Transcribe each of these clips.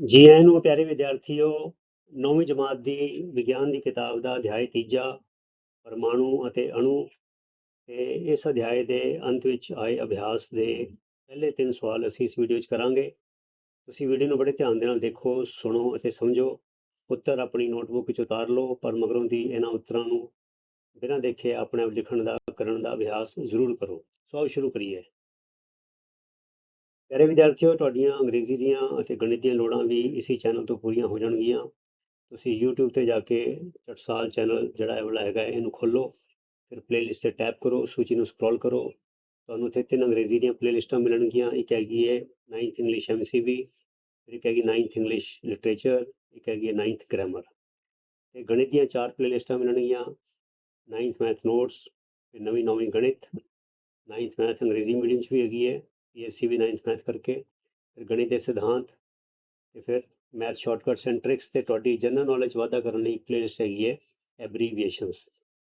ਜੀ ਆਇਆਂ ਨੂੰ ਪਿਆਰੇ ਵਿਦਿਆਰਥੀਓ, ਨੌਵੀਂ ਜਮਾਤ ਦੀ ਵਿਗਿਆਨ ਦੀ ਕਿਤਾਬ ਦਾ ਅਧਿਆਇ ਤੀਜਾ ਪਰਮਾਣੂ ਅਤੇ ਅਣੂ ਤੇ ਇਸ ਅਧਿਆਇ ਦੇ ਅੰਤ ਵਿੱਚ ਆਏ ਅਭਿਆਸ ਦੇ ਪਹਿਲੇ ਤਿੰਨ ਸਵਾਲ ਅਸੀਂ ਇਸ ਵੀਡੀਓ 'ਚ ਕਰਾਂਗੇ। ਤੁਸੀਂ ਵੀਡੀਓ ਨੂੰ ਬੜੇ ਧਿਆਨ ਦੇ ਨਾਲ ਦੇਖੋ, ਸੁਣੋ ਅਤੇ ਸਮਝੋ। ਉੱਤਰ ਆਪਣੀ ਨੋਟਬੁੱਕ 'ਚ ਉਤਾਰ ਲਓ, ਪਰ ਮਗਰੋਂ ਦੀ ਇਹਨਾਂ ਉੱਤਰਾਂ ਨੂੰ ਬਿਨਾਂ ਦੇਖੇ ਆਪਣੇ ਆਪ ਲਿਖਣ ਦਾ, ਕਰਨ ਦਾ ਅਭਿਆਸ ਜ਼ਰੂਰ ਕਰੋ। ਸੋ ਸ਼ੁਰੂ ਕਰੀਏ। ਪਿਆਰੇ ਵਿਦਿਆਰਥੀਓ, ਤੁਹਾਡੀਆਂ ਅੰਗਰੇਜ਼ੀ ਦੀਆਂ ਅਤੇ ਗਣਿਤ ਦੀਆਂ ਲੋੜਾਂ ਵੀ ਇਸੇ ਚੈਨਲ ਤੋਂ ਪੂਰੀਆਂ ਹੋ ਜਾਣਗੀਆਂ। ਤੁਸੀਂ YouTube ਤੇ ਜਾ ਕੇ ਟਟਸਾਲ ਚੈਨਲ ਜਿਹੜਾ ਇਹ ਵਾਲਾ ਹੈਗਾ ਇਹਨੂੰ ਖੋਲੋ ਫਿਰ ਪਲੇਲਿਸਟ ਤੇ ਟੈਪ ਕਰੋ, ਸੂਚੀ ਨੂੰ ਸਕਰੋਲ ਕਰੋ। ਤੁਹਾਨੂੰ ਇੱਥੇ ਤਿੰਨ ਅੰਗਰੇਜ਼ੀ ਦੀਆਂ ਪਲੇਲਿਸਟਾਂ ਮਿਲਣਗੀਆਂ, ਇੱਕ ਹੈਗੀ ਹੈ 9th ਇੰਗਲਿਸ਼ MCB ਫਿਰ ਇੱਕ ਹੈਗੀ 9th ਇੰਗਲਿਸ਼ ਲਿਟਰੇਚਰ ਇੱਕ ਹੈਗੀ ਹੈ 9th ਗ੍ਰਾਮਰ ਤੇ ਗਣਿਤ ਦੀਆਂ ਚਾਰ ਪਲੇਲਿਸਟਾਂ ਮਿਲਣਗੀਆਂ 9th ਮੈਥ ਨੋਟਸ ਫਿਰ ਨਵੀਂ ਨੌਵੀਂ ਗਣਿਤ 9th ਮੈਥ ਅੰਗਰੇਜ਼ੀ ਮੀਡੀਅਮ 'ਚ ਵੀ ਹੈਗੀ ਹੈ PSC ਵੀ 9th ਮੈਥ ਕਰਕੇ, ਫਿਰ ਗਣਿਤ ਦੇ ਸਿਧਾਂਤ ਤੇ ਫਿਰ ਮੈਥ ਸ਼ਾਰਟਕਟਸ ਐਂਡ ਟ੍ਰਿਕਸ ਤੇ ਤੁਹਾਡੀ ਜਨਰਲ ਨੌਲੇਜ ਵਾਧਾ ਕਰਨ ਲਈ ਇੱਕ ਪਲੇਲਿਸਟ ਹੈਗੀ ਹੈ ਐਬਰੀਵੀਏਸ਼ਨਸ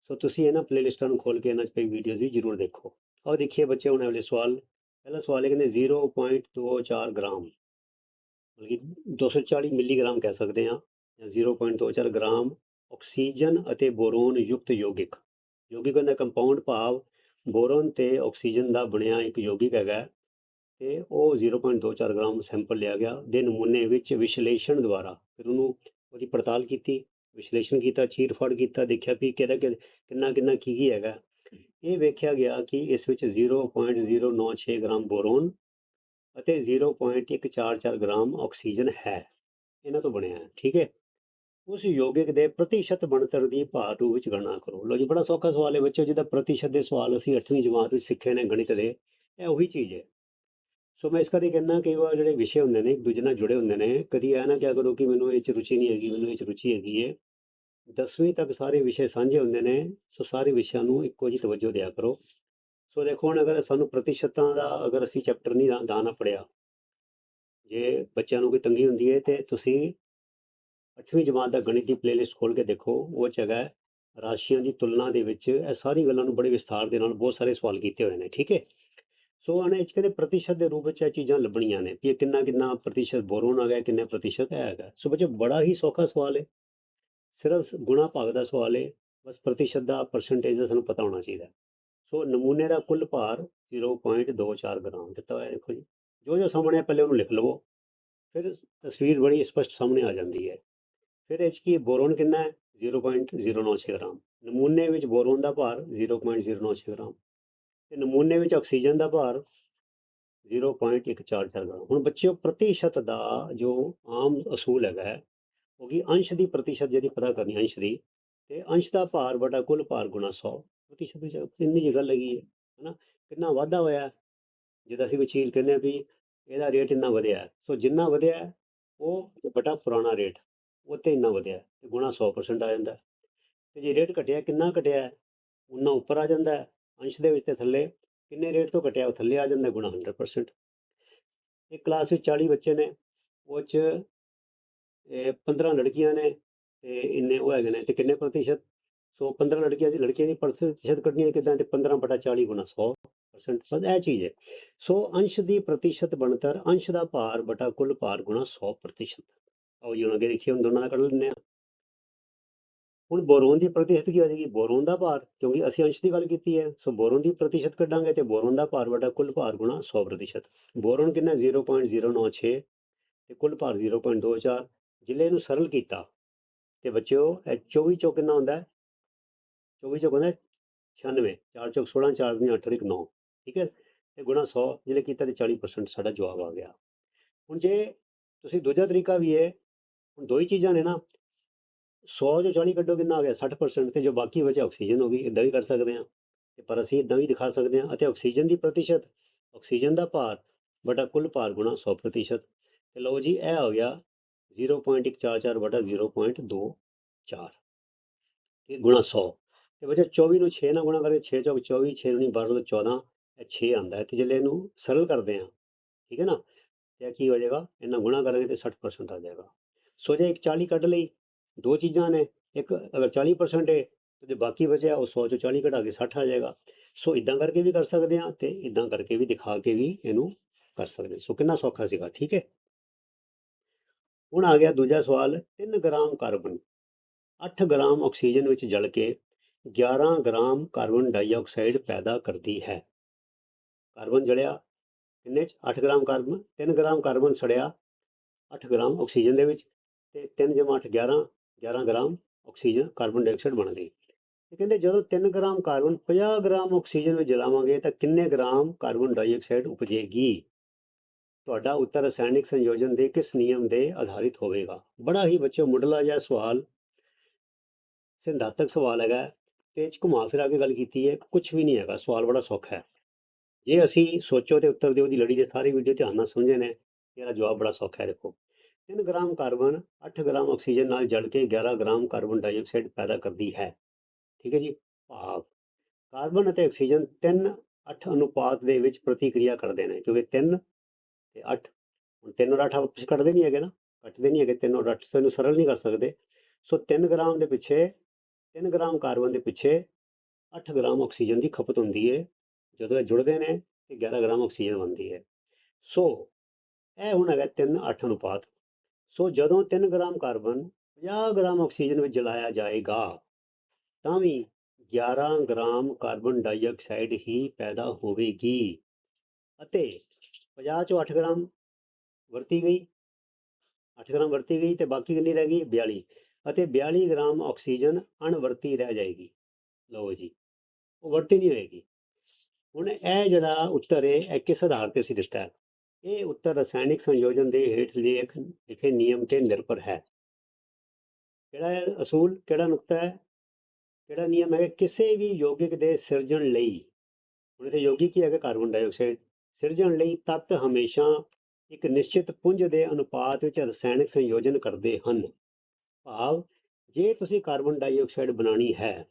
ਸੋ ਤੁਸੀਂ ਇਹਨਾਂ ਪਲੇਲਿਸਟਾਂ ਨੂੰ ਖੋਲ ਕੇ ਇਹਨਾਂ 'ਚ ਪਈ ਵੀਡੀਓਜ਼ ਵੀ ਜ਼ਰੂਰ ਦੇਖੋ। ਆਓ ਦੇਖੀਏ ਬੱਚੇ ਹੁਣ ਅਗਲੇ ਸਵਾਲ। ਪਹਿਲਾ ਸਵਾਲ ਹੈ ਕਹਿੰਦੇ 0.24 ਗ੍ਰਾਮ। ਮਤਲਬ ਕਿ 240 ਮਿਲੀਗ੍ਰਾਮ ਕਹਿ ਸਕਦੇ ਹਾਂ, ਜਾਂ 0.24 ਗ੍ਰਾਮ ਆਕਸੀਜਨ ਅਤੇ ਬੋਰੋਨ ਯੁਕਤ ਯੋਗਿਕ। ਯੋਗਿਕ ਦਾ ਕੰਪਾਊਂਡ ਭਾਵ ਬੋਰੋਨ ਤੇ ਆਕਸੀਜਨ ਦਾ ਬਣਿਆ ਇੱਕ ਯੋਗਿਕ ਹੈਗਾ। ਤੇ ਉਹ 0.24 ਗ੍ਰਾਮ ਸੈਂਪਲ ਲਿਆ ਗਿਆ ਦੇ ਨਮੂਨੇ ਵਿੱਚ ਵਿਸ਼ਲੇਸ਼ਣ ਦੁਆਰਾ। ਫਿਰ ਉਹਨੂੰ ਉਹਦੀ ਪੜਤਾਲ ਕੀਤੀ, ਵਿਸ਼ਲੇਸ਼ਣ ਕੀਤਾ ਚੀਰ ਫੜ ਕੀਤਾ, ਦੇਖਿਆ ਵੀ ਕਿਹਦਾ ਕਿ- ਕਿੰਨਾ ਕਿੰਨਾ ਕੀ ਕੀ ਹੈਗਾ। ਇਹ ਵੇਖਿਆ ਗਿਆ ਕਿ ਇਸ ਵਿੱਚ 0.096 ਗ੍ਰਾਮ ਬੋਰੋਨ ਅਤੇ 0.144 ਗ੍ਰਾਮ ਆਕਸੀਜਨ ਹੈ। ਇਹਨਾਂ ਤੋਂ ਬਣਿਆ ਹੈ ਠੀਕ ਹੈ? ਉਸ ਯੋਗਿਕ ਦੇ ਪ੍ਰਤੀਸ਼ਤ ਬਣਤਰ ਦੀ ਭਾਰ ਰੂਪ ਵਿੱਚ ਗਣਨਾ ਕਰੋ। ਲੋ ਜੀ, ਬੜਾ ਸੌਖਾ ਸਵਾਲ ਹੈ ਬੱਚਿਓ, ਜਿਹਦਾ ਪ੍ਰਤੀਸ਼ਤ ਦੇ ਸਵਾਲ ਅਸੀਂ 8ਵੀਂ ਜਮਾਤ ਵਿੱਚ ਸਿੱਖੇ ਨੇ ਗਣਿਤ ਦੇ, ਇਹ ਉਹੀ ਚੀਜ਼ ਹੈ। ਸੋ ਮੈਂ ਇਸ ਕਰਕੇ ਕਹਿੰਦਾ ਕਈ ਵਾਰ ਜਿਹੜੇ ਵਿਸ਼ੇ ਹੁੰਦੇ ਨੇ, ਇੱਕ ਦੂਜੇ ਨਾਲ ਜੁੜੇ ਹੁੰਦੇ ਨੇ, ਕਦੀ ਇਹ ਨਾ ਕਿਆ ਕਰੋ ਕਿ ਮੈਨੂੰ ਇਹ ਚ ਰੁਚੀ ਨਹੀਂ ਹੈਗੀ, ਮੈਨੂੰ ਇਹ ਚ ਰੁਚੀ ਹੈਗੀ ਹੈ। ਦਸਵੀਂ ਤੱਕ ਸਾਰੇ ਵਿਸ਼ੇ ਸਾਂਝੇ ਹੁੰਦੇ ਨੇ, ਸੋ ਸਾਰੇ ਵਿਸ਼ਿਆਂ ਨੂੰ ਇੱਕੋ ਜਿਹੀ ਤਵੱਜੋ ਦਿਆ ਕਰੋ। ਸੋ ਦੇਖੋ, ਹੁਣ ਅਗਰ ਸਾਨੂੰ ਪ੍ਰਤੀਸ਼ਤਾਂ ਦਾ ਅਗਰ ਅਸੀਂ ਚੈਪਟਰ ਨਹੀਂ ਦਾ- ਦਾਣਾ ਪੜਿਆ, ਜੇ ਬੱਚਿਆਂ ਨੂੰ ਕੋਈ ਤੰਗੀ ਹੁੰਦੀ ਹੈ, ਤੇ ਤੁਸੀਂ 8ਵੀਂ ਜਮਾਤ ਦਾ ਗਣਿਤ ਦੀ ਪਲੇਲਿਸਟ ਖੋਲ ਕੇ ਦੇਖੋ, ਉਹ ਜਗ੍ਹਾ ਹੈ, ਰਾਸ਼ੀਆਂ ਦੀ ਤੁਲਨਾ ਦੇ ਵਿੱਚ ਇਹ ਸਾਰੀ ਗੱਲਾਂ ਨੂੰ ਬੜੇ ਵਿਸਥਾਰ ਦੇ ਨਾਲ ਬਹੁਤ ਸਾਰੇ ਸਵਾਲ ਕੀਤੇ ਹੋਏ ਨੇ, ਠੀਕ ਹੈ? ਸੋ ਆਣੇ ਚ ਕਹਿੰਦੇ ਪ੍ਰਤੀਸ਼ਤ ਦੇ ਰੂਪ ਵਿੱਚ ਇਹ ਚੀਜ਼ਾਂ ਲੱਭਣੀਆਂ ਨੇ ਵੀ ਇਹ ਕਿੰਨਾ ਕਿੰਨਾ ਪ੍ਰਤੀਸ਼ਤ ਬੋਰੋਨ ਆ ਗਿਆ ਕਿੰਨਾ ਪ੍ਰਤੀਸ਼ਤ ਹੈਗਾ। ਸੋ ਬੱਚੇ ਬੜਾ ਹੀ ਸੌਖਾ ਸਵਾਲ ਹੈ ਸਿਰਫ ਗੁਣਾ ਭਾਗ ਦਾ ਸਵਾਲ ਹੈ ਬਸ ਪ੍ਰਤੀਸ਼ਤ ਦਾ ਪਰਸੈਂਟੇਜ ਦਾ ਸਾਨੂੰ ਪਤਾ ਹੋਣਾ ਚਾਹੀਦਾ। ਸੋ ਨਮੂਨੇ ਦਾ ਕੁੱਲ ਭਾਰ 0.24 ਗ੍ਰਾਮ ਦਿੱਤਾ ਹੋਇਆ, ਦੇਖੋ ਜੀ। ਜੋ ਜੋ ਸਾਹਮਣੇ ਹੈ ਪਹਿਲੇ ਉਹਨੂੰ ਲਿਖ ਲਵੋ। ਫਿਰ ਤਸਵੀਰ ਬੜੀ ਸਪਸ਼ਟ ਸਾਹਮਣੇ ਆ ਜਾਂਦੀ ਹੈ ਫਿਰ ਇਹ 'ਚ ਕੀ ਬੋਰੋਨ ਕਿੰਨਾ ਹੈ? 0.096 ਗ੍ਰਾਮ। ਨਮੂਨੇ ਵਿੱਚ ਬੋਰੋਨ ਦਾ ਭਾਰ 0.096 ਗ੍ਰਾਮ। ਤੇ ਨਮੂਨੇ ਵਿੱਚ ਆਕਸੀਜਨ ਦਾ ਭਾਰ 0.144 ਗ੍ਰਾਮ ਹੁਣ ਬੱਚਿਓ ਪ੍ਰਤੀਸ਼ਤ ਦਾ ਜੋ ਆਮ ਅਸੂਲ ਹੈਗਾ ਹੈ, ਉਹ ਕਿ ਅੰਸ਼ ਦੀ ਪ੍ਰਤੀਸ਼ਤ ਜਿਹਦੀ ਪਤਾ ਕਰਨੀ ਅੰਸ਼ ਦੀ ਤੇ ਅੰਸ਼ ਦਾ ਭਾਰ ਬਟਾ ਕੁੱਲ ਭਾਰ ਗੁਣਾ 100 ਪ੍ਰਤੀਸ਼ਤ ਵਿੱਚ ਇੰਨੀ ਜਿਹੀ ਗੱਲ ਹੈਗੀ ਹੈ ਹਨਾ ਕਿੰਨਾ ਵਾਧਾ ਹੋਇਆ ਹੈ? ਜਿੱਦਾਂ ਅਸੀਂ ਕੋਈ ਚੀਜ਼ ਕਹਿੰਦੇ ਆ ਵੀ ਇਹਦਾ ਰੇਟ ਇੰਨਾ ਵਧਿਆ ਸੋ ਜਿੰਨਾ ਵਧਿਆ ਉਹ ਬਟਾ ਪੁਰਾਣਾ ਰੇਟ ਉਹ ਤੇ ਇੰਨਾ ਵਧਿਆ ਹੈ ਤੇ ਗੁਣਾ 100% ਆ ਜਾਂਦਾ ਹੈ। ਤੇ ਜੇ ਰੇਟ ਘਟਿਆ ਕਿੰਨਾ ਘਟਿਆ ਹੈ? ਉਨਾ ਉੱਪਰ ਆ ਜਾਂਦਾ ਅੰਸ਼ ਦੇ ਵਿੱਚ ਤੇ ਥੱਲੇ ਕਿੰਨੇ ਰੇਟ ਤੋਂ ਘਟਿਆ ਉਹ ਥੱਲੇ ਆ ਜਾਂਦਾ ਗੁਣਾ 100% ਇੱਕ ਕਲਾਸ ਵਿੱਚ 40 ਬੱਚੇ ਨੇ, ਉਹ ਚ, ਇਹ 15 ਲੜਕੀਆਂ ਨੇ ਤੇ ਇੰਨੇ ਉਹ ਹੈਗੇ ਨੇ ਤੇ ਕਿੰਨੇ ਪ੍ਰਤੀਸ਼ਤ? ਸੋ 15 ਲੜਕੀਆਂ ਦੀ ਲੜਕੀਆਂ ਦੀ ਪ੍ਰਤੀਸ਼ਤ ਕੱਢਣੀ ਹੈ ਕਿਦਾਂ? ਤੇ 15 ਬਟਾ 40 ਗੁਣਾ 100% ਬਸ ਇਹ ਚੀਜ਼ ਹੈ। ਸੋ ਅੰਸ਼ ਦੀ ਪ੍ਰਤੀਸ਼ਤ ਬਣਤਰ, ਅੰਸ਼ ਦਾ ਭਾਰ ਬਟਾ ਕੁੱਲ ਭਾਰ ਗੁਣਾ 100% ਆਓ ਜੀ ਹੁਣ ਅੱਗੇ ਦੇਖੀਏ, ਹੁਣ ਦੋਨਾਂ ਦਾ ਕੱਢ ਲੈਂਦੇ ਹਾਂ। ਹੁਣ ਬੋਰੋਨ ਦੀ ਪ੍ਰਤੀਸ਼ਤ ਕੀ ਹੋ ਜਾਏਗੀ? ਬੋਰੋਨ ਦਾ ਭਾਰ, ਕਿਉਂਕਿ ਅਸੀਂ ਅੰਸ਼ ਦੀ ਗੱਲ ਕੀਤੀ ਹੈ, ਸੋ ਬੋਰੋਨ ਦੀ ਪ੍ਰਤੀਸ਼ਤ ਕੱਢਾਂਗੇ ਤੇ ਬੋਰੋਨ ਦਾ ਭਾਰ ਬਟਾ ਕੁੱਲ ਭਾਰ ਗੁਣਾ 100% ਬੋਰੋਨ ਕਿੰਨਾ? 0.096 ਤੇ ਕੁੱਲ ਭਾਰ 0.24 ਜ਼ਿਲ੍ਹੇ ਨੂੰ ਸਰਲ ਕੀਤਾ। ਤੇ ਬੱਚਿਓ, ਇਹ 24 ਚੌਕ ਕਿੰਨਾ ਹੁੰਦਾ ਹੈ? 24 ਚੋਂ ਹੁੰਦਾ ਹੈ 96 4 ਚੌਕ 16 4 ਦੁਨੀ 8 1 9 ਠੀਕ ਹੈ? ਤੇ ਗੁਣਾ 100 ਜ਼ਿਲ੍ਹੇ ਕੀਤਾ ਤੇ 40% ਸਾਡਾ ਜਵਾਬ ਆ ਗਿਆ। ਹੁਣ ਜੇ ਤੁਸੀਂ ਦੂਜਾ ਤਰੀਕਾ ਵੀ ਹੈ, ਹੁਣ ਦੋ ਹੀ ਚੀਜ਼ਾਂ ਨੇ ਨਾ 100 ਜੋ 40 ਕੱਢੋ ਕਿੰਨਾ ਆ ਗਿਆ? 60% ਤੇ ਜੋ ਬਾਕੀ ਬਚਿਆ, ਆਕਸੀਜਨ ਹੋ ਗਈ ਇਦਾਂ ਵੀ ਕਰ ਸਕਦੇ ਹਾਂ। ਤੇ ਪਰ ਅਸੀਂ ਇਦਾਂ ਵੀ ਦਿਖਾ ਸਕਦੇ ਹਾਂ ਅਤੇ ਆਕਸੀਜਨ ਦੀ ਪ੍ਰਤੀਸ਼ਤ, ਆਕਸੀਜਨ ਦਾ ਭਾਰ ਬਟਾ ਕੁੱਲ ਭਾਰ ਗੁਣਾ 100% ਤੇ ਲਓ ਜੀ, ਇਹ ਹੋ ਗਿਆ 0.144 ਬਟਾ 0.24 ਇਹ ਗੁਣਾ 100 ਤੇ ਬੱਚਾ 24 ਨੂੰ 6 ਨਾਲ ਗੁਣਾ ਕਰੇ 6 ਚੌਕ 24 6 ਨੂੰ 12 ਤੋਂ 14 ਇਹ 6 ਆਂਦਾ ਹੈ। ਤੇ ਜਿਹੜੇ ਇਹਨੂੰ ਸਰਲ ਕਰਦੇ ਹਾਂ, ਠੀਕ ਹੈ ਨਾ? ਤੇ ਇਹ ਕੀ ਹੋ ਜਾਏਗਾ? ਇਹਨਾਂ ਗੁਣਾ ਕਰਾਂਗੇ ਤੇ 60% ਆ ਜਾਏਗਾ। ਸੋ ਜੇ ਇੱਕ 40 ਕੱਢ ਲਈ ਦੋ ਚੀਜ਼ਾਂ ਨੇ, ਇੱਕ ਅਗਰ 40% ਹੈ ਤੇ ਬਾਕੀ ਬਚਿਆ ਉਹ 100 ਚੋਂ 40 ਘਟਾ ਕੇ 60 ਆ ਜਾਏਗਾ। ਸੋ ਇਦਾਂ ਕਰਕੇ ਵੀ ਕਰ ਸਕਦੇ ਹਾਂ ਤੇ ਇਦਾਂ ਕਰਕੇ ਵੀ ਦਿਖਾ ਕੇ ਵੀ ਇਹਨੂੰ ਕਰ ਸਕਦੇ ਸੋ ਕਿੰਨਾ ਸੌਖਾ ਸੀਗਾ, ਠੀਕ ਹੈ? ਹੁਣ ਆ ਗਿਆ ਦੂਜਾ ਸਵਾਲ 3 ਗ੍ਰਾਮ ਕਾਰਬਨ। 8 ਗ੍ਰਾਮ ਆਕਸੀਜਨ ਵਿੱਚ ਜਲ ਕੇ 11 ਗ੍ਰਾਮ ਕਾਰਬਨ ਡਾਈਆਕਸਾਈਡ ਪੈਦਾ ਕਰਦੀ ਹੈ। ਕਾਰਬਨ ਜਲਿਆ ਕਿੰਨੇ ਚ? 8 ਗ੍ਰਾਮ ਕਾਰਬਨ 3 ਗ੍ਰਾਮ ਕਾਰਬਨ ਸੜਿਆ 8 ਗ੍ਰਾਮ ਆਕਸੀਜਨ ਦੇ ਵਿੱਚ ਤੇ 3 ਜਮਾ 8 11 11 ਗ੍ਰਾਮ ਆਕਸੀਜਨ ਕਾਰਬਨ ਡਾਈਆਕਸਾਈਡ ਬਣ ਗਈ। ਕਹਿੰਦੇ ਜਦੋਂ 3 ਗ੍ਰਾਮ ਕਾਰਬਨ 50 ਗ੍ਰਾਮ ਆਕਸੀਜਨ ਵਿੱਚ ਜਲਾਵਾਂਗੇ ਤਾਂ ਕਿੰਨੇ ਗ੍ਰਾਮ ਕਾਰਬਨ ਡਾਈਆਕਸਾਈਡ ਉਪਜੇਗੀ? ਤੁਹਾਡਾ ਉੱਤਰ ਰਸਾਇਣਿਕ ਸੰਯੋਜਨ ਦੇ ਕਿਸ ਨਿਯਮ ਦੇ ਆਧਾਰਿਤ ਹੋਵੇਗਾ? ਬੜਾ ਹੀ ਬੱਚਿਓ ਮੁੱਢਲਾ ਜਿਹਾ ਸਵਾਲ, ਸਿਧਾਂਤਕ ਸਵਾਲ ਹੈਗਾ। ਤੇ ਘੁਮਾ ਫਿਰਾ ਕੇ ਗੱਲ ਕੀਤੀ ਹੈ ਕੁਝ ਵੀ ਨਹੀਂ ਹੈਗਾ, ਸਵਾਲ ਬੜਾ ਸੌਖਾ ਹੈ। ਜੇ ਅਸੀਂ ਸੋਚੋ ਤੇ ਉੱਤਰ ਦਿਓ ਦੀ ਲੜੀ ਦੇ ਸਾਰੇ ਵੀਡੀਓ ਧਿਆਨ ਨਾਲ ਸਮਝੇ ਨੇ, ਇਹਦਾ ਜਵਾਬ ਬੜਾ ਸੌਖਾ ਹੈ, ਦੇਖੋ। 3 ਗ੍ਰਾਮ ਕਾਰਬਨ 8 ਗ੍ਰਾਮ ਆਕਸੀਜਨ ਨਾਲ ਜਲ ਕੇ 11 ਗ੍ਰਾਮ ਕਾਰਬਨ ਡਾਈਆਕਸਾਈਡ ਪੈਦਾ ਕਰਦੀ ਹੈ। ਠੀਕ ਹੈ ਜੀ? ਭਾਵ ਕਾਰਬਨ ਅਤੇ ਆਕਸੀਜਨ 3 8 ਅਨੁਪਾਤ ਦੇ ਵਿੱਚ ਪ੍ਰਤੀਕਿਰਿਆ ਕਰਦੇ ਨੇ, ਕਿਉਂਕਿ 3 ਤੇ 8 ਹੁਣ 3 ਔਰ 8 ਆਪਸ ਕੱਟਦੇ ਨਹੀਂ ਹੈਗੇ ਨਾ, ਕੱਟਦੇ ਨਹੀਂ ਹੈਗੇ 3 ਔਰ 8 ਸੋ ਇਹਨੂੰ ਸਰਲ ਨਹੀਂ ਕਰ ਸਕਦੇ। ਸੋ 3 ਗ੍ਰਾਮ ਦੇ ਪਿੱਛੇ 3 ਗ੍ਰਾਮ ਕਾਰਬਨ ਦੇ ਪਿੱਛੇ 8 ਗ੍ਰਾਮ ਆਕਸੀਜਨ ਦੀ ਖਪਤ ਹੁੰਦੀ ਹੈ। ਜਦੋਂ ਇਹ ਜੁੜਦੇ ਨੇ ਤੇ 11 ਗ੍ਰਾਮ ਆਕਸੀਜਨ ਬਣਦੀ ਹੈ। ਸੋ ਇਹ ਹੁਣ ਹੈਗਾ 3 8 ਅਨੁਪਾਤ। ਸੋ ਜਦੋਂ 3 ਗ੍ਰਾਮ ਕਾਰਬਨ 50 ਗ੍ਰਾਮ ਆਕਸੀਜਨ ਵਿੱਚ ਜਲਾਇਆ ਜਾਏਗਾ, ਤਾਂ ਵੀ 11 ਗ੍ਰਾਮ ਕਾਰਬਨ ਡਾਈਆਕਸਾਈਡ ਹੀ ਪੈਦਾ ਹੋਵੇਗੀ ਅਤੇ 50 ਚੋਂ 8 ਗ੍ਰਾਮ ਵਰਤੀ ਗਈ 8 ਗ੍ਰਾਮ ਵਰਤੀ ਗਈ ਤੇ ਬਾਕੀ ਕਿੰਨੀ ਰਹਿ ਗਈ? 42 ਅਤੇ 42 ਗ੍ਰਾਮ ਆਕਸੀਜਨ ਅਣਵਰਤੀ ਰਹਿ ਜਾਏਗੀ। ਲਓ ਜੀ, ਉਹ ਵਰਤੀ ਨਹੀਂ ਹੋਏਗੀ। ਹੁਣ ਇਹ ਜਿਹੜਾ ਉੱਤਰ ਹੈ ਇਹ ਕਿਸ ਆਧਾਰ ਤੇ ਅਸੀਂ ਦਿੱਤਾ ਹੈ? ਇਹ ਉੱਤਰ ਰਸਾਇਣਿਕ ਸੰਯੋਜਨ ਦੇ ਹੇਠ ਲੇਖ ਲਿਖੇ ਨਿਯਮ ਤੇ ਨਿਰਭਰ ਹੈ। ਕਿਹੜਾ ਹੈ? ਅਸੂਲ ਕਿਹੜਾ ਨੁਕਤਾ ਹੈ? ਕਿਹੜਾ ਨਿਯਮ ਹੈ? ਕਿਸੇ ਵੀ ਯੋਗਿਕ ਦੇ ਸਿਰਜਣ ਲਈ, ਹੁਣ ਇੱਥੇ ਯੋਗਿਕ ਕੀ ਹੈਗਾ? Carbon dioxide. ਸਿਰਜਣ ਲਈ ਤੱਤ ਹਮੇਸ਼ਾ ਇੱਕ ਨਿਸ਼ਚਿਤ ਪੁੰਜ ਦੇ ਅਨੁਪਾਤ ਵਿੱਚ ਰਸਾਇਣਿਕ ਸੰਯੋਜਨ ਕਰਦੇ ਹਨ। ਭਾਵ, ਜੇ ਤੁਸੀਂ ਕਾਰਬਨ ਡਾਈਆਕਸਾਈਡ ਬਣਾਉਣੀ ਹੈ,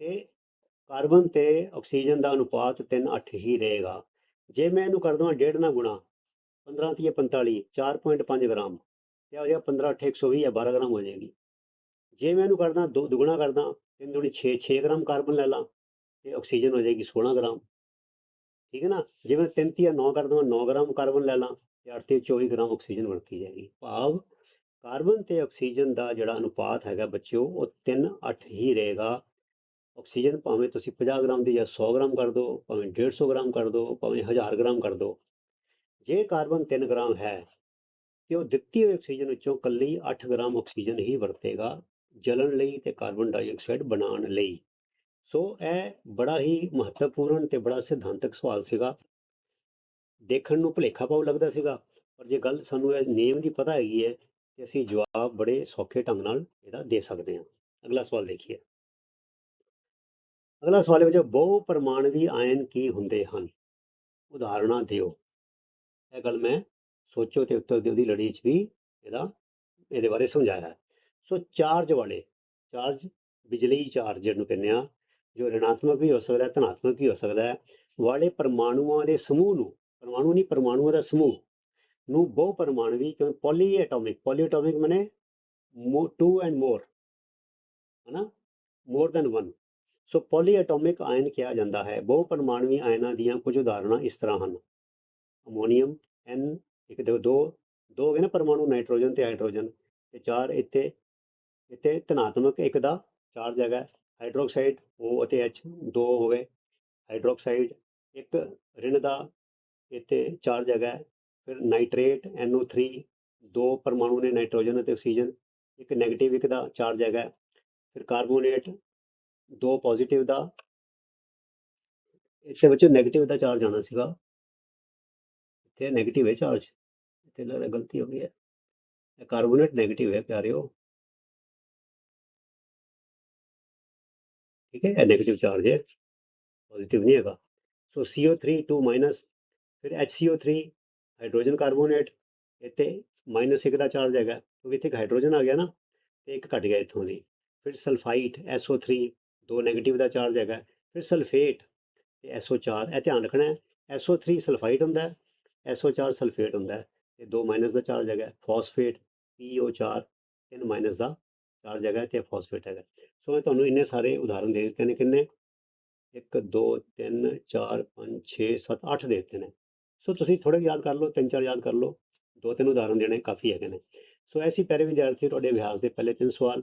ਤੇ ਕਾਰਬਨ ਤੇ ਆਕਸੀਜਨ ਦਾ ਅਨੁਪਾਤ 3 8 ਹੀ ਰਹੇਗਾ। ਜੇ ਮੈਂ ਇਹਨੂੰ ਕਰ ਦਵਾਂ ਡੇਢ ਨਾਲ ਗੁਣਾ 15 ਤੀਏ 45 4.5 ਗ੍ਰਾਮ, ਤੇ ਆ ਜਾਏਗਾ 15 8 120 ਜਾਂ 12 ਗ੍ਰਾਮ ਹੋ ਜਾਏਗੀ। ਜੇ ਮੈਂ ਇਹਨੂੰ ਕਰਦਾ ਦੋ ਦੁਗਣਾ ਕਰਦਾ 3 ਦੁਣੀ 6 6 ਗ੍ਰਾਮ ਕਾਰਬਨ ਲੈ ਲਾਂ, ਤੇ ਆਕਸੀਜਨ ਹੋ ਜਾਏਗੀ 16 ਗ੍ਰਾਮ। ਠੀਕ ਹੈ ਨਾ? ਜੇ ਮੈਂ 3 ਤੀਆ 9 ਕਰ ਦਵਾਂ 9 ਗ੍ਰਾਮ ਕਾਰਬਨ ਲੈ ਲਾਂ, ਤੇ 8 ਤੇ 24 ਗ੍ਰਾਮ ਆਕਸੀਜਨ ਵਰਤੀ ਜਾਏਗੀ। ਭਾਵ ਕਾਰਬਨ ਤੇ ਆਕਸੀਜਨ ਦਾ ਜਿਹੜਾ ਅਨੁਪਾਤ ਹੈਗਾ ਬੱਚਿਓ, ਉਹ 3 8 ਹੀ ਰਹੇਗਾ। ਆਕਸੀਜਨ ਭਾਵੇਂ ਤੁਸੀਂ 50 ਗ੍ਰਾਮ ਦੀ ਜਾਂ 100 ਗ੍ਰਾਮ ਕਰ ਦਿਓ, ਭਾਵੇਂ 150 ਗ੍ਰਾਮ ਕਰ ਦਿਓ, ਭਾਵੇਂ 1000 ਗ੍ਰਾਮ ਕਰ ਦਿਓ, ਜੇ ਕਾਰਬਨ 3 ਗ੍ਰਾਮ ਹੈ, ਤੇ ਉਹ ਦਿੱਤੀ ਹੋਈ ਆਕਸੀਜਨ ਵਿੱਚੋਂ ਕੱਲੀ 8 ਗ੍ਰਾਮ ਆਕਸੀਜਨ ਹੀ ਵਰਤੇਗਾ ਜਲਣ ਲਈ ਤੇ ਕਾਰਬਨ ਡਾਈਆਕਸਾਈਡ ਬਣਾਉਣ ਲਈ। ਸੋ ਇਹ ਬੜਾ ਹੀ ਮਹੱਤਵਪੂਰਨ ਤੇ ਬੜਾ ਸਿਧਾਂਤਕ ਸਵਾਲ ਸੀਗਾ। ਦੇਖਣ ਨੂੰ ਭੁਲੇਖਾ ਪਾਉ ਲੱਗਦਾ ਸੀਗਾ, ਪਰ ਜੇ ਗੱਲ ਸਾਨੂੰ ਇਹ ਨੇਮ ਦੀ ਪਤਾ ਹੈਗੀ ਹੈ, ਤੇ ਅਸੀਂ ਜਵਾਬ ਬੜੇ ਸੌਖੇ ਢੰਗ ਨਾਲ ਇਹਦਾ ਦੇ ਸਕਦੇ ਹਾਂ। ਅਗਲਾ ਸਵਾਲ ਦੇਖੀਏ। ਅਗਲਾ ਸਵਾਲ ਵਿੱਚ ਬਹੁ ਪਰਮਾਣਵੀ ਆਇਨ ਕੀ ਹੁੰਦੇ ਹਨ? ਉਦਾਹਰਨਾਂ ਦਿਓ। ਇਹ ਗੱਲ ਮੈਂ ਸੋਚੋ ਤੇ ਉੱਤਰ ਦਿਓ ਦੀ ਲੜੀ 'ਚ ਵੀ ਇਹਦਾ, ਇਹਦੇ ਬਾਰੇ ਸਮਝਾਇਆ ਸੋ ਚਾਰਜ ਵਾਲੇ, ਚਾਰਜ, ਬਿਜਲੀ ਚਾਰਜ ਨੂੰ ਕਹਿੰਦੇ ਆ, ਜੋ ਰਿਣਾਤਮਕ ਵੀ ਹੋ ਸਕਦਾ ਹੈ, ਧਨਾਤਮਕ ਵੀ ਹੋ ਸਕਦਾ ਹੈ, ਵਾਲੇ ਪਰਮਾਣੂਆਂ ਦੇ ਸਮੂਹ ਨੂੰ, ਪਰਮਾਣੂ ਨਹੀਂ, ਪਰਮਾਣੂਆਂ ਦਾ ਸਮੂਹ ਨੂੰ ਬਹੁ ਪਰਮਾਣਵੀ ਕਿਉਂ? ਪੋਲੀ ਐਟੋਮਿਕ ਪੋਲੀ ਐਟੋਮਿਕ ਮਨੇ ਟੂ ਐਂਡ ਮੋਰ ਹਨਾ? More than one so polyatomic ion ਕਿਹਾ ਜਾਂਦਾ ਹੈ। ਬਹੁ ਪਰਮਾਣਵੀ ਆਇਨਾਂ ਦੀਆਂ ਕੁਝ ਉਦਾਹਰਨਾਂ ਇਸ ਤਰ੍ਹਾਂ ਹਨ। ਅਮੋਨੀਅਮ, N, ਇੱਕ ਦੋ ਦੋ ਦੋ ਹੋ ਗਏ ਨਾ ਪਰਮਾਣੂ ਨਾਈਟ੍ਰੋਜਨ ਤੇ ਹਾਈਡਰੋਜਨ ਤੇ ਚਾਰ ਇੱਥੇ ਇੱਥੇ ਧਨਾਤਮਕ ਇੱਕ ਦਾ ਚਾਰਜ ਹੈਗਾ ਹਾਈਡਰੋਕਸਾਈਡ O ਅਤੇ H ਦੋ ਹੋ ਗਏ ਹਾਈਡਰੋਕਸਾਈਡ ਇੱਕ ਰਿਣ ਦਾ ਇੱਥੇ ਚਾਰਜ ਹੈਗਾ ਫਿਰ ਨਾਈਟ੍ਰੇਟ NO3 ਦੋ ਪਰਮਾਣੂ ਨੇ ਨਾਈਟ੍ਰੋਜਨ ਅਤੇ ਆਕਸੀਜਨ, ਇੱਕ 네ਗੇਟਿਵ ਇੱਕ ਦਾ ਚਾਰਜ ਹੈਗਾ ਫਿਰ ਕਾਰਬੋਨੇਟ ਦੋ ਪੋਜ਼ਿਟਿਵ ਦਾ, ਇੱਥੇ ਬੱਚੇ ਨੈਗੇਟਿਵ ਦਾ ਚਾਰਜ ਆਣਾ ਸੀਗਾ। ਇੱਥੇ ਨੈਗੇਟਿਵ ਹੈ ਚਾਰਜ ਇੱਥੇ ਲੱਗਦਾ ਗਲਤੀ ਹੋ ਗਈ ਹੈ। ਇਹ ਕਾਰਬੋਨੇਟ ਨੈਗੇਟਿਵ ਹੈ ਪਿਆਰਿਓ। ठीक है नेगेटिव चार्ज है पॉजिटिव नहीं है so C O three two minus फिर H C O three hydrogen carbonate ਇੱਥੇ ਮਾਈਨਸ 1 ਦਾ ਚਾਰਜ ਹੈਗਾ, ਕਿਉਂਕਿ ਇੱਥੇ ਹਾਈਡਰੋਜਨ ਆ ਗਿਆ ਨਾ, ਤੇ ਇੱਕ ਘਟ ਗਿਆ ਇੱਥੋਂ ਦੀ। ਫਿਰ ਸਲਫਾਈਟ SO3 ਦੋ 네ਗੇਟਿਵ ਦਾ ਚਾਰਜ ਹੈਗਾ, ਫਿਰ ਸਲਫੇਟ ਤੇ SO4 ਇਹ ਧਿਆਨ ਰੱਖਣਾ ਹੈ। SO3 ਸਲਫਾਈਟ ਹੁੰਦਾ ਹੈ SO4 ਸਲਫੇਟ ਹੁੰਦਾ ਹੈ ਤੇ ਦੋ ਮਾਈਨਸ ਦਾ ਚਾਰਜ ਹੈਗਾ ਫਾਸਫੇਟ PO4 ਤਿੰਨ ਮਾਈਨਸ ਦਾ ਚਾਰਜ ਹੈਗਾ ਤੇ ਫਾਸਫੇਟ ਹੈਗਾ। ਸੋ ਮੈਂ ਤੁਹਾਨੂੰ ਇੰਨੇ ਸਾਰੇ ਉਦਾਹਰਨ ਦੇ ਦਿੱਤੇ ਨੇ ਕਿੰਨੇ? 1 2 3 4 5 6 7 8 ਦੇ ਦਿੱਤੇ ਨੇ। ਸੋ ਤੁਸੀਂ ਥੋੜੇ ਯਾਦ ਕਰ ਲਓ, ਤਿੰਨ, ਚਾਰ ਯਾਦ ਕਰ ਲਓ। ਦੋ, ਤਿੰਨ ਉਦਾਹਰਨ ਦੇਣੇ ਕਾਫੀ ਹੈਗੇ ਨੇ। ਸੋ ਐਸੀ ਪਿਆਰੇ ਵਿਦਿਆਰਥੀ ਤੁਹਾਡੇ ਅਭਿਆਸ ਦੇ ਪਹਿਲੇ ਤਿੰਨ ਸਵਾਲ